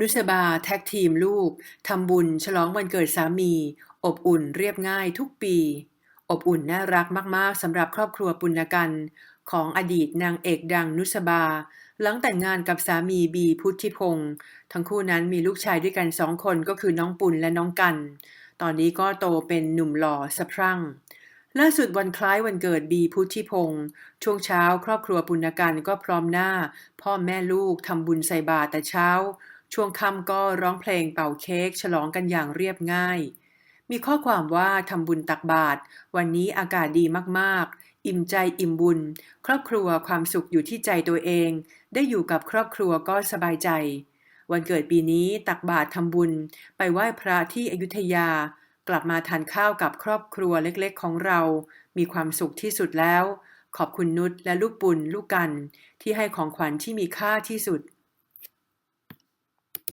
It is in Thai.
นุสบาแท็กทีมลูกทำบุญฉลองวันเกิดสามี อบอุ่นเรียบง่ายทุกปี อบอุ่นน่ารักมากๆสำหรับครอบครัวปุณกันของอดีตนางเอกดังนุสบา หลังแต่งงานกับสามีบีพุทธิพงศ์ทั้งคู่นั้นมีลูกชายด้วยกันสองคนก็คือน้องปุณและน้องกัน ตอนนี้ก็โตเป็นหนุ่มหล่อสะพรั่งล่าสุดวันคล้ายวันเกิดบีพุทธิพงศ์ช่วงเช้า ครอบครัวปุณกันก็พร้อมหน้า พ่อแม่ลูกทำบุญใส่บาตรแต่เช้า ช่วงค่ำก็ร้องเพลงเป่าเค้กฉลองกันอย่างเรียบง่าย มีข้อความว่าทำบุญตักบาตรวันนี้อากาศดีมากๆ อิ่มใจอิ่มบุญ ครอบครัวความสุขอยู่ที่ใจตัวเอง ได้อยู่กับครอบครัวก็สบายใจ วันเกิดปีนี้ตักบาตรทำบุญ ไปไหว้พระที่อยุธยา กลับมาทานข้าวกับครอบครัวเล็กๆ ของเรา มีความสุขที่สุดแล้ว ขอบคุณนุชและลูกปุณลูกกัน ที่ให้ของขวัญที่มีค่าที่สุด